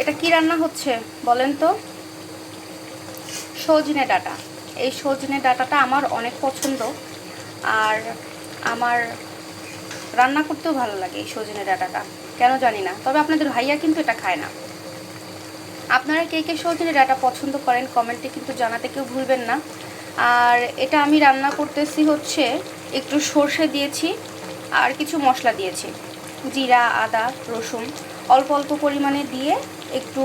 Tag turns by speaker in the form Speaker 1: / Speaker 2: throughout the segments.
Speaker 1: এটা কি রান্না হচ্ছে বলেন তো? সজনে ডাটা। এই সজনে ডাটাটা আমার অনেক পছন্দ আর আমার রান্না করতেও ভালো লাগে এই সজনে ডাটাটা। কেন জানি না, তবে আপনাদের ভাইয়া কিন্তু এটা খায় না। আপনারা কে কে সজনে ডাটা পছন্দ করেন কমেন্টে কিন্তু জানাতে কেউ ভুলবেন না। আর এটা আমি রান্না করতেছি হচ্ছে একটু সর্ষে দিয়েছি আর কিছু মশলা দিয়েছি। জিরা, আদা, রসুন অল্প অল্প পরিমাণে দিয়ে একটু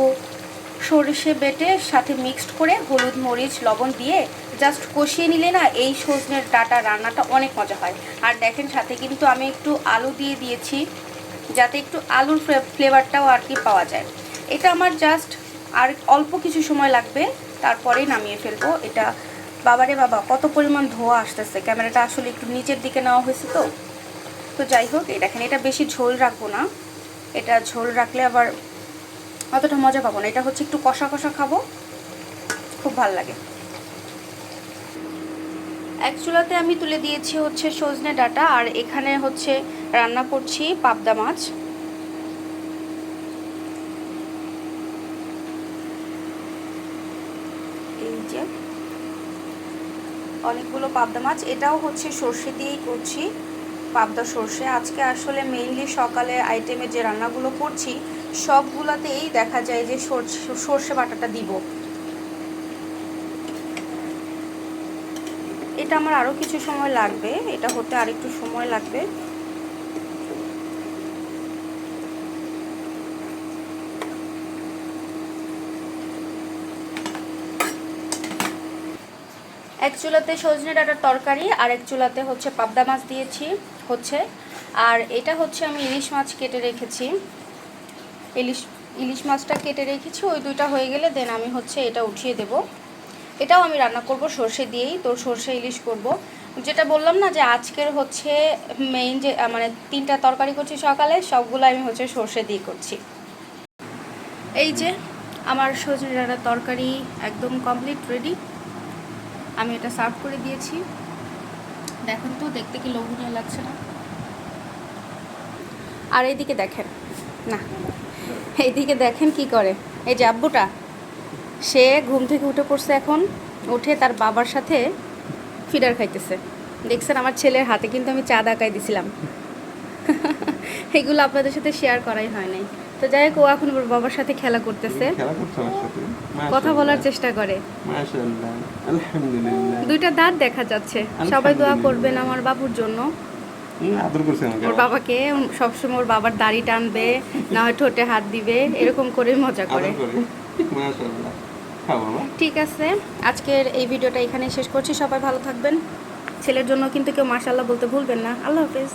Speaker 1: সরষে বেটে সাথে মিক্সড করে হলুদ, মরিচ, লবণ দিয়ে জাস্ট কষিয়ে নিলে না এই সজনের ডাটা রান্নাটা অনেক মজা হয়। আর দেখেন সাথে কিন্তু আমি একটু আলু দিয়ে দিয়েছি, যাতে একটু আলুর ফ্লেভারটাও আর কি পাওয়া যায়। এটা আমার জাস্ট আর অল্প কিছু সময় লাগবে তারপরেই নামিয়ে ফেলব। এটা বাবারে বাবা, কত পরিমাণ ধোয়া আসতেছে। ক্যামেরাটা আসলে একটু নিচের দিকে নেওয়া হয়েছে তো। তো যাই হোক, এই দেখেন, এটা বেশি ঝোল রাখব না। এটা ঝোল রাখলে আবার অতটা মজা পাবো না। এটা হচ্ছে একটু কষা কষা খাব। খুব ভালো লাগে। এক চুলাতে আমি তুলে দিয়েছি হচ্ছে সজনে ডাটা আর এখানে হচ্ছে রান্না করছি পাবদা মাছ। অনেকগুলো পাবদা মাছ, এটাও হচ্ছে সর্ষে দিয়েই করছি। পাবদা সর্ষে। আজকে আসলে মেইনলি সকালে আইটেমে যে রান্নাগুলো করছি, সবগুলোতেই দেখা যায় যে সর্ষে বাটাটা দিব। এটা আমার আরও কিছু সময় লাগবে। এটা হতে আর একটু সময় লাগবে। এক চুলাতে সজনে ডাটার তরকারি, আর এক চুলাতে হচ্ছে পাবদা মাছ দিয়েছি। হচ্ছে। আর এটা হচ্ছে আমি ইলিশ মাছ কেটে রেখেছি। ইলিশ ইলিশ মাছটা কেটে রেখেছি, ওই দুইটা হয়ে গেলে দেন আমি হচ্ছে এটা উঠিয়ে দেব। এটাও আমি রান্না করব সর্ষে দিয়েই, তো সর্ষে ইলিশ করব। যেটা বললাম না যে আজকের হচ্ছে মেইন যে মানে তিনটা তরকারি করছি সকালে, সবগুলো আমি হচ্ছে সর্ষে দিয়ে করছি। এই যে আমার সজনে ডাঁটার তরকারি একদম কমপ্লিট রেডি আমি এটা সার্ভ করে দিয়েছি। দেখুন তো, দেখতে কি লোভনীয় লাগছে না? আর এইদিকে দেখেন, না, এইদিকে দেখেন কি করে। এই যে আব্বুটা, সে ঘুম থেকে উঠে পড়ছে এখন, উঠে তার বাবার সাথে ফিডার খাইতেছে। দেখছেন আমার ছেলের হাতে কিন্তু আমি চা দাকাই দিছিলাম। এগুলো আপনাদের সাথে শেয়ার করাই হয় নাই। তো যাই হোক ও এখন ওর বাবার সাথে খেলা করতেছে।
Speaker 2: খেলা করছ আমার সাথে।
Speaker 1: কথা বলার চেষ্টা করে। দুইটা দাঁত দেখা যাচ্ছে সবাই দোয়া করবেন আমার বাবুর জন্য।
Speaker 2: আদর করছে আমাকে।
Speaker 1: ওর বাবাকে সবসময় ওর বাবার দাড়ি টানবে না হয় ঠোঁটে হাত দিবে এরকম করে মজা করে।
Speaker 2: বাবা।
Speaker 1: ঠিক আছে আজকের এই ভিডিওটা এখানে শেষ করছি। সবাই ভালো থাকবেন। ছেলের জন্য কিন্তু কেউ মাশাল্লাহ বলতে ভুলবেন না। আল্লাহ হাফেজ।